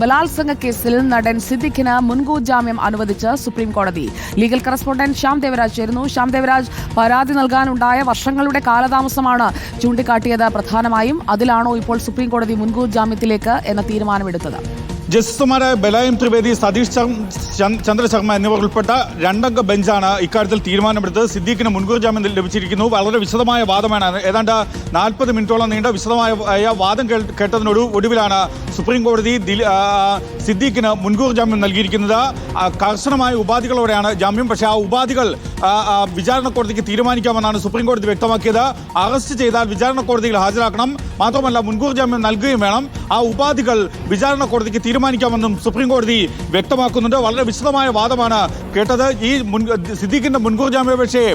ബലാത്സംഗ കേസിൽ നടൻ സിദ്ദിഖിന് മുൻകൂർ ജാമ്യം അനുവദിച്ച് സുപ്രീം കോടതി. ലീഗൽ കറസ്പോണ്ടന്റ് ശ്യാം ദേവരാജ് ചേരുന്നു. ശ്യാം ദേവരാജ് പരാതി നൽകാനുണ്ടായ വർഷങ്ങളുടെ കാലതാമസമാണ് ചൂണ്ടിക്കാട്ടിയത്. പ്രധാനമായും അതിലാണോ ഇപ്പോൾ സുപ്രീം കോടതി മുൻകൂർ ജാമ്യത്തിലേക്ക് എന്ന തീരുമാനമെടുത്തത്? ജസ്റ്റിസുമാരായ ബലായം ത്രിവേദി സതീഷ് ചന്ദ്- ചന്ദ്- ചന്ദ്ര ശർമ്മ എന്നിവർ ഉൾപ്പെട്ട രണ്ടംഗ ബെഞ്ചാണ് ഇക്കാര്യത്തിൽ തീരുമാനമെടുത്തത്. സിദ്ദീഖിന് മുൻകൂർ ജാമ്യം ലഭിച്ചിരിക്കുന്നു. വളരെ വിശദമായ വാദമാണ്. ഏതാണ്ട് നാൽപ്പത് മിനിറ്റോളം നീണ്ട വിശദമായ വാദം കേട്ടതിനൊരു ഒടുവിലാണ് സുപ്രീം കോടതി സിദ്ദീഖിന് മുൻകൂർ ജാമ്യം നൽകിയിരിക്കുന്നത്. കർശനമായ ഉപാധികളോടെയാണ് ജാമ്യം. പക്ഷേ ആ ഉപാധികൾ വിചാരണ കോടതിക്ക് തീരുമാനിക്കാമെന്നാണ് സുപ്രീം കോടതി വ്യക്തമാക്കിയത്. അറസ്റ്റ് ചെയ്താൽ വിചാരണ കോടതിയിൽ ഹാജരാക്കണം. മാത്രമല്ല മുൻകൂർ ജാമ്യം നൽകുകയും വേണം. ആ ഉപാധികൾ വിചാരണ കോടതിക്ക് തീരുമാനിക്കാമെന്നും സുപ്രീം കോടതി വ്യക്തമാക്കുന്നുണ്ട്. വളരെ വിശദമായ വാദമാണ് കേട്ടത്. ഈ മുൻ സിദ്ദീഖിന്റെ മുൻകൂർ ജാമ്യാപേക്ഷയെ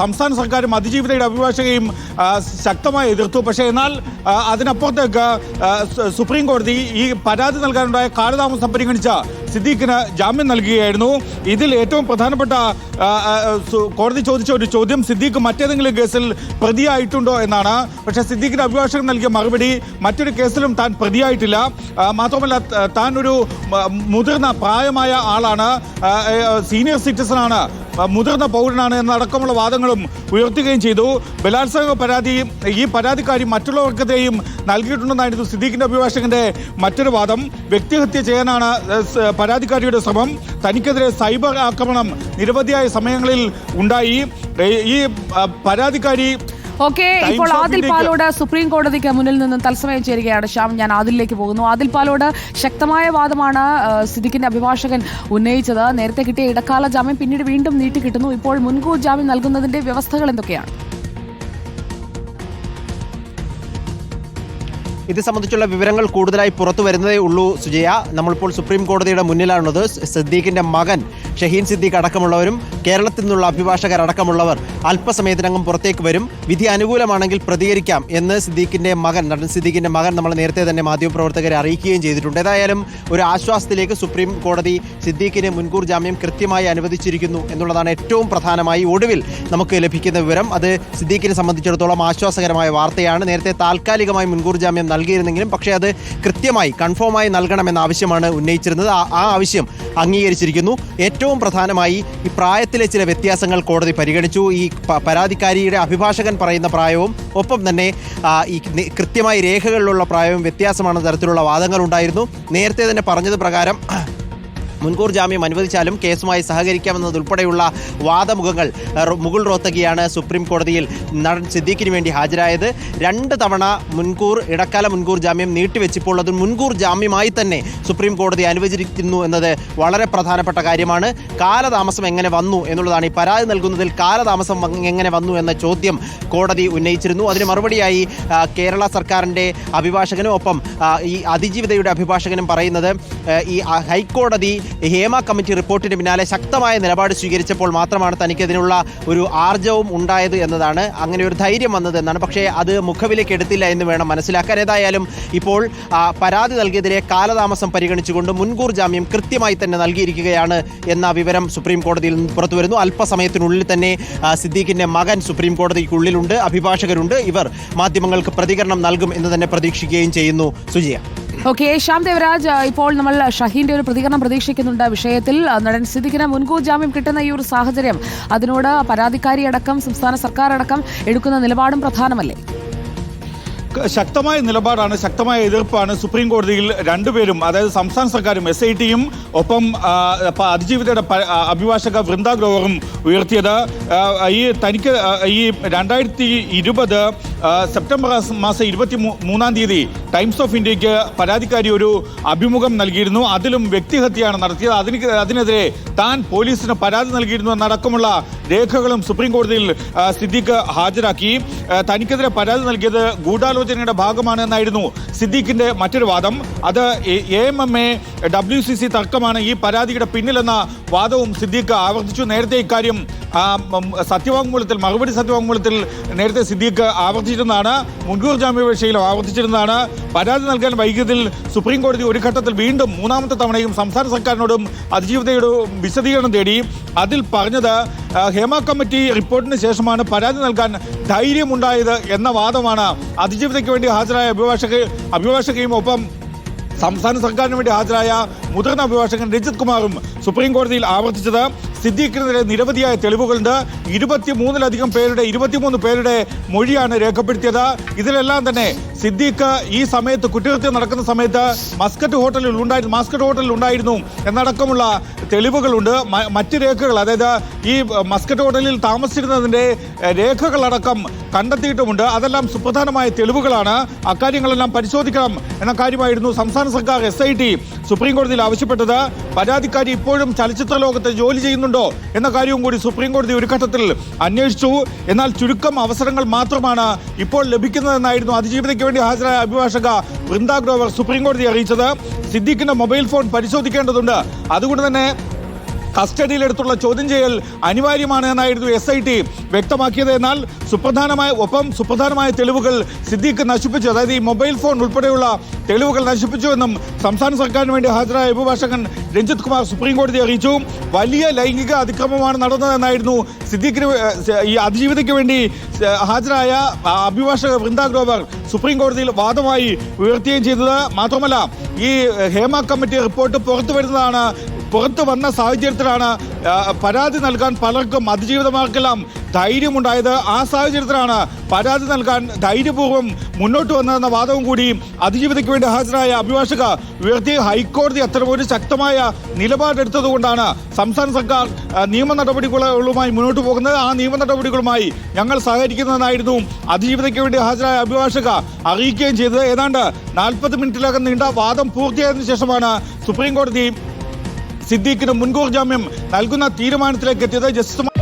സംസ്ഥാന സർക്കാരും അതിജീവിതയുടെ അഭിഭാഷകയും ശക്തമായി എതിർത്തു. പക്ഷേ എന്നാൽ അതിനപ്പുറത്തേക്ക് സുപ്രീം കോടതി ഈ പരാതി നൽകാനുണ്ടായ കാലതാമസം പരിഗണിച്ച സിദ്ദീഖിന് ജാമ്യം നൽകുകയായിരുന്നു. ഇതിൽ ഏറ്റവും പ്രധാനപ്പെട്ട കോടതി ചോദിച്ച ഒരു ചോദ്യം സിദ്ദീഖ് മറ്റേതെങ്കിലും കേസിൽ പ്രതിയായിട്ടുണ്ടോ എന്നാണ്. പക്ഷെ സിദ്ദീഖിന് അഭിഭാഷകൻ നൽകിയ മറുപടി മറ്റൊരു കേസിലും താൻ പ്രതിയായിട്ടില്ല. മാത്രമല്ല താൻ ഒരു മുതിർന്ന പ്രായമായ ആളാണ്. സീനിയർ സിറ്റിസൺ ആണ് മുതിർന്ന പൗരനാണ് എന്നടക്കമുള്ള വാദങ്ങളും ഉയർത്തുകയും ചെയ്തു. ബലാത്സംഗ പരാതി ഈ പരാതിക്കാരി മറ്റുള്ളവർക്കെതിരെയും നൽകിയിട്ടുണ്ടെന്നായിരുന്നു സിദ്ദീഖിന്റെ അഭിഭാഷകന്റെ മറ്റൊരു വാദം. വ്യക്തിഹത്യ ചെയ്യാനാണ് പരാതിക്കാരിയുടെ ശ്രമം. തനിക്കെതിരെ സൈബർ ആക്രമണം നിരവധിയായ സമയങ്ങളിൽ ഉണ്ടായി. ഈ പരാതിക്കാരി ഓക്കെ ഇപ്പോൾ ആദിൽ പാലോട് സുപ്രീം കോടതിക്ക് മുന്നിൽ നിന്നും തത്സമയം ചേരുകയാണ് ശ്യാം ഞാൻ ആദിലേക്ക് പോകുന്നു. ആദിൽ പാലോട് ശക്തമായ വാദമാണ് സിദ്ദിഖിന്റെ അഭിഭാഷകൻ ഉന്നയിച്ചത്. നേരത്തെ കിട്ടിയ ഇടക്കാല ജാമ്യം പിന്നീട് വീണ്ടും നീട്ടിക്കിട്ടുന്നു ഇപ്പോൾ മുൻകൂർ ജാമ്യം നൽകുന്നതിന്റെ വ്യവസ്ഥകൾ എന്തൊക്കെയാണ്? ഇത് സംബന്ധിച്ചുള്ള വിവരങ്ങൾ കൂടുതലായി പുറത്തു വരുന്നതേ ഉള്ളൂ സുജയ. നമ്മളിപ്പോൾ സുപ്രീം കോടതിയുടെ മുന്നിലാണുള്ളത്. സിദ്ദീഖിന്റെ മകൻ ഷഹീൻ സിദ്ദീഖ് അടക്കമുള്ളവരും കേരളത്തിൽ നിന്നുള്ള അഭിഭാഷകർ അടക്കമുള്ളവർ അല്പസമയത്തിനകം പുറത്തേക്ക് വരും. വിധി അനുകൂലമാണെങ്കിൽ പ്രതികരിക്കാം എന്ന് സിദ്ദീഖിന്റെ മകൻ നടൻ സിദ്ദീഖിന്റെ മകൻ നമ്മൾ നേരത്തെ തന്നെ മാധ്യമപ്രവർത്തകരെ അറിയിക്കുകയും ചെയ്തിട്ടുണ്ട്. ഏതായാലും ഒരു ആശ്വാസത്തിലേക്ക് സുപ്രീം കോടതി സിദ്ദീഖിന് മുൻകൂർ ജാമ്യം കൃത്യമായി അനുവദിച്ചിരിക്കുന്നു എന്നുള്ളതാണ് ഏറ്റവും പ്രധാനമായി ഒടുവിൽ നമുക്ക് ലഭിക്കുന്ന വിവരം. അത് സിദ്ദീഖിനെ സംബന്ധിച്ചിടത്തോളം ആശ്വാസകരമായ വാർത്തയാണ്. നേരത്തെ താൽക്കാലികമായി മുൻകൂർ ജാമ്യം നൽകിയിരുന്നെങ്കിലും പക്ഷേ അത് കൃത്യമായി കൺഫേമായി നൽകണമെന്ന ആവശ്യമാണ് ഉന്നയിച്ചിരുന്നത്. ആ- ആവശ്യം അംഗീകരിച്ചിരിക്കുന്നു. ഏറ്റവും പ്രധാനമായി ഈ പ്രായത്തിലെ ചില വ്യത്യാസങ്ങൾ കോടതി പരിഗണിച്ചു. ഈ പരാതിക്കാരിയുടെ അഭിഭാഷകൻ പറയുന്ന പ്രായവും ഒപ്പം തന്നെ ഈ കൃത്യമായി രേഖകളിലുള്ള പ്രായവും വ്യത്യാസമാണെന്ന തരത്തിലുള്ള വാദങ്ങൾ ഉണ്ടായിരുന്നു നേരത്തെ തന്നെ പറഞ്ഞത് പ്രകാരം മുൻകൂർ ജാമ്യം അനുവദിച്ചാലും കേസുമായി സഹകരിക്കാമെന്നതുൾപ്പെടെയുള്ള വാദമുഖങ്ങൾ മുകുൾ റോത്തകിയാണ് സുപ്രീം കോടതിയിൽ നടൻ സിദ്ദീഖിന് വേണ്ടി ഹാജരായത്. രണ്ട് തവണ മുൻകൂർ ഇടക്കാല മുൻകൂർ ജാമ്യം നീട്ടിവെച്ചപ്പോൾ അത് മുൻകൂർ ജാമ്യമായി തന്നെ സുപ്രീം കോടതി അനുവദിച്ചിരിക്കുന്നു എന്നത് വളരെ പ്രധാനപ്പെട്ട കാര്യമാണ്. കാലതാമസം എങ്ങനെ വന്നു എന്നുള്ളതാണ് ഈ പരാതി നൽകുന്നതിൽ കാലതാമസം എങ്ങനെ വന്നു എന്ന ചോദ്യം കോടതി ഉന്നയിച്ചിരുന്നു. അതിന് മറുപടിയായി കേരള സർക്കാരിന്റെ അഭിഭാഷകനും ഒപ്പം ഈ അതിജീവിതയുടെ അഭിഭാഷകനും പറയുന്നത് ഈ ഹൈക്കോടതി ഹേമ കമ്മിറ്റി റിപ്പോർട്ടിന് പിന്നാലെ ശക്തമായ നിലപാട് സ്വീകരിച്ചപ്പോൾ മാത്രമാണ് തനിക്കതിനുള്ള ഒരു ആർജവും ഉണ്ടായത് എന്നതാണ് അങ്ങനെ ഒരു ധൈര്യം വന്നത് എന്നാണ്. പക്ഷേ അത് മുഖവിലേക്ക് എടുത്തില്ല എന്ന് വേണം മനസ്സിലാക്കാൻ. ഏതായാലും ഇപ്പോൾ പരാതി നൽകിയതിലെ കാലതാമസം പരിഗണിച്ചുകൊണ്ട് മുൻകൂർ ജാമ്യം കൃത്യമായി തന്നെ നൽകിയിരിക്കുകയാണ് എന്ന വിവരം സുപ്രീം കോടതിയിൽ നിന്ന് പുറത്തു വരുന്നു. അല്പസമയത്തിനുള്ളിൽ തന്നെ സിദ്ദീഖിന്റെ മകൻ സുപ്രീം കോടതിക്കുള്ളിലുണ്ട് അഭിഭാഷകരുണ്ട്. ഇവർ മാധ്യമങ്ങൾക്ക് പ്രതികരണം നൽകും എന്ന് തന്നെ പ്രതീക്ഷിക്കുകയും ചെയ്യുന്നു സുജിയ. ഓക്കെ ശ്യാം ദേവരാജ് ഇപ്പോൾ നമ്മൾ ഷഹീന്റെ ഒരു പ്രതികരണം പ്രതീക്ഷിക്കുന്നുണ്ട് വിഷയത്തിൽ. നടൻ സിദ്ദിഖിന് മുൻകൂർ ജാമ്യം കിട്ടുന്ന ഈ ഒരു സാഹചര്യം അതിനോട് പരാതിക്കാരി അടക്കം സംസ്ഥാന സർക്കാർ അടക്കം എടുക്കുന്ന നിലപാടും പ്രധാനമല്ലേ? ശക്തമായ നിലപാടാണ് ശക്തമായ എതിർപ്പാണ്. സുപ്രീം കോടതിയിൽ രണ്ടുപേരും അതായത് സംസ്ഥാന സർക്കാരും എസ് ഐ ടിയും ഒപ്പം അതിജീവിതയുടെ അഭിഭാഷക വൃന്ദ ഗ്രോവറും ഉയർത്തിയത്. ഈ തനിക്ക് ഈ രണ്ടായിരത്തി ഇരുപത് സെപ്റ്റംബർ മാസം ഇരുപത്തി മൂന്നാം തീയതി ടൈംസ് ഓഫ് ഇന്ത്യയ്ക്ക് പരാതിക്കാരി ഒരു അഭിമുഖം നൽകിയിരുന്നു. അതിലും വ്യക്തിഹത്യയാണ് നടത്തിയത്. അതിന് അതിനെതിരെ താൻ പോലീസിന് പരാതി നൽകിയിരുന്നു എന്നടക്കമുള്ള രേഖകളും സുപ്രീം കോടതിയിൽ സിദ്ദീഖ് ഹാജരാക്കി. തനിക്കെതിരെ പരാതി നൽകിയത് ഗൂഢാലോചനയുടെ ഭാഗമാണ് എന്നായിരുന്നു സിദ്ദീഖിന്റെ മറ്റൊരു വാദം. അത് A M M A W C C തർക്കമാണ് ഈ പരാതിയുടെ പിന്നിലെന്ന വാദവും സിദ്ദീഖ് ആവർത്തിച്ചു. നേരത്തെ ഇക്കാര്യം സത്യവാങ്മൂലത്തിൽ മറുപടി സത്യവാങ്മൂലത്തിൽ നേരത്തെ സിദ്ദീഖ് ആവർത്തിച്ചിരുന്നതാണ്. മുൻകൂർ ജാമ്യാപേക്ഷയിലും ആവർത്തിച്ചിരുന്നതാണ്. പരാതി നൽകാൻ വൈകിയതിൽ സുപ്രീം കോടതി ഒരു ഘട്ടത്തിൽ വീണ്ടും മൂന്നാമത്തെ തവണയും സംസ്ഥാന സർക്കാരിനോടും അതിജീവിതയോടും വിശദീകരണം തേടി. അതിൽ പറഞ്ഞത് ഹേമ കമ്മിറ്റി റിപ്പോർട്ടിന് ശേഷമാണ് പരാതി നൽകാൻ ധൈര്യമുണ്ടായത് എന്ന വാദമാണ്. അതിജീവിതയ്ക്ക് വേണ്ടി ഹാജരായ അഭിഭാഷക അഭിഭാഷകയും ഒപ്പം സംസ്ഥാന സർക്കാരിന് വേണ്ടി ഹാജരായ മുതിർന്ന അഭിഭാഷകൻ രഞ്ജിത് കുമാറും സുപ്രീം കോടതിയിൽ ആവർത്തിച്ചത്. സിദ്ദീഖിനെതിരെ നിരവധിയായ തെളിവുകളുണ്ട്. ഇരുപത്തിമൂന്നിലധികം പേരുടെ ഇരുപത്തിമൂന്ന് പേരുടെ മൊഴിയാണ് രേഖപ്പെടുത്തിയത്. ഇതിലെല്ലാം തന്നെ സിദ്ദീഖ് ഈ സമയത്ത് കുറ്റകൃത്യം നടക്കുന്ന സമയത്ത് മസ്കറ്റ് ഹോട്ടലിൽ ഉണ്ടായിരുന്നു മസ്കറ്റ് ഹോട്ടലിൽ ഉണ്ടായിരുന്നു എന്നടക്കമുള്ള തെളിവുകളുണ്ട്. മറ്റ് രേഖകൾ അതായത് ഈ മസ്കറ്റ് ഹോട്ടലിൽ താമസിച്ചിരുന്നതിന്റെ രേഖകളടക്കം കണ്ടെത്തിയിട്ടുമുണ്ട്. അതെല്ലാം സുപ്രധാനമായ തെളിവുകളാണ്. അക്കാര്യങ്ങളെല്ലാം പരിശോധിക്കണം എന്ന കാര്യമായിരുന്നു സംസ്ഥാന സർക്കാർ എസ് സുപ്രീം കോടതിയിൽ ആവശ്യപ്പെട്ടത് പരാതിക്കാരി ഇപ്പോഴും ചലച്ചിത്ര ലോകത്ത് ജോലി ചെയ്യുന്നുണ്ടോ എന്ന കാര്യവും കൂടി സുപ്രീം കോടതി ഒരു ഘട്ടത്തിൽ അന്വേഷിച്ചു. എന്നാൽ ചുരുക്കം അവസരങ്ങൾ മാത്രമാണ് ഇപ്പോൾ ലഭിക്കുന്നതെന്നായിരുന്നു അതിജീവിതയ്ക്ക് വേണ്ടി ഹാജരായ അഭിഭാഷക വൃന്ദ ഗ്രോവർ സുപ്രീം കോടതിയെ അറിയിച്ചത്. സിദ്ദീഖിന്റെ മൊബൈൽ ഫോൺ പരിശോധിക്കേണ്ടതുണ്ട്. അതുകൊണ്ട് തന്നെ കസ്റ്റഡിയിലെടുത്തുള്ള ചോദ്യം ചെയ്യൽ അനിവാര്യമാണ് എന്നായിരുന്നു എസ് ഐ ടി വ്യക്തമാക്കിയത്. എന്നാൽ സുപ്രധാനമായ ഒപ്പം സുപ്രധാനമായ തെളിവുകൾ സിദ്ദീഖ് നശിപ്പിച്ചു. അതായത് ഈ മൊബൈൽ ഫോൺ ഉൾപ്പെടെയുള്ള തെളിവുകൾ നശിപ്പിച്ചുവെന്നും സംസ്ഥാന സർക്കാരിന് വേണ്ടി ഹാജരായ അഭിഭാഷകൻ രഞ്ജിത് കുമാർ സുപ്രീം കോടതി അറിയിച്ചു. വലിയ ലൈംഗിക അതിക്രമമാണ് നടന്നതെന്നായിരുന്നു സിദ്ദീഖിന് ഈ അതിജീവിതയ്ക്ക് വേണ്ടി ഹാജരായ അഭിഭാഷക വൃന്ദ ഗ്രോവർ സുപ്രീം കോടതിയിൽ വാദമായി ഉയർത്തുകയും ചെയ്തത്. മാത്രമല്ല ഈ ഹേമ കമ്മിറ്റി റിപ്പോർട്ട് പുറത്തു വരുന്നതാണ് പുറത്തു വന്ന സാഹചര്യത്തിലാണ് പരാതി നൽകാൻ പലർക്കും അതിജീവിതമാർക്കെല്ലാം ധൈര്യമുണ്ടായത്. ആ സാഹചര്യത്തിലാണ് പരാതി നൽകാൻ ധൈര്യപൂർവം മുന്നോട്ട് വന്നതെന്ന വാദവും കൂടി അതിജീവിതയ്ക്ക് വേണ്ടി ഹാജരായ അഭിഭാഷക ഉയർത്തി ഹൈക്കോടതി അത്തരമൊരു ശക്തമായ നിലപാടെടുത്തതുകൊണ്ടാണ് സംസ്ഥാന സർക്കാർ നിയമ നടപടികളുമായി മുന്നോട്ട് പോകുന്നത്. ആ നിയമ നടപടികളുമായി ഞങ്ങൾ സഹകരിക്കുന്നതെന്നായിരുന്നു അതിജീവിതയ്ക്ക് വേണ്ടി ഹാജരായ അഭിഭാഷക അറിയിക്കുകയും ചെയ്തത്. ഏതാണ്ട് നാൽപ്പത് മിനിറ്റിലകം നീണ്ട വാദം പൂർത്തിയായതിനു ശേഷമാണ് സുപ്രീം കോടതി സിദ്ദീഖിന് മുൻകൂർ ജാമ്യം നൽകുന്ന തീരുമാനത്തിലേക്ക് എത്തിയത് ജസ്റ്റിസ്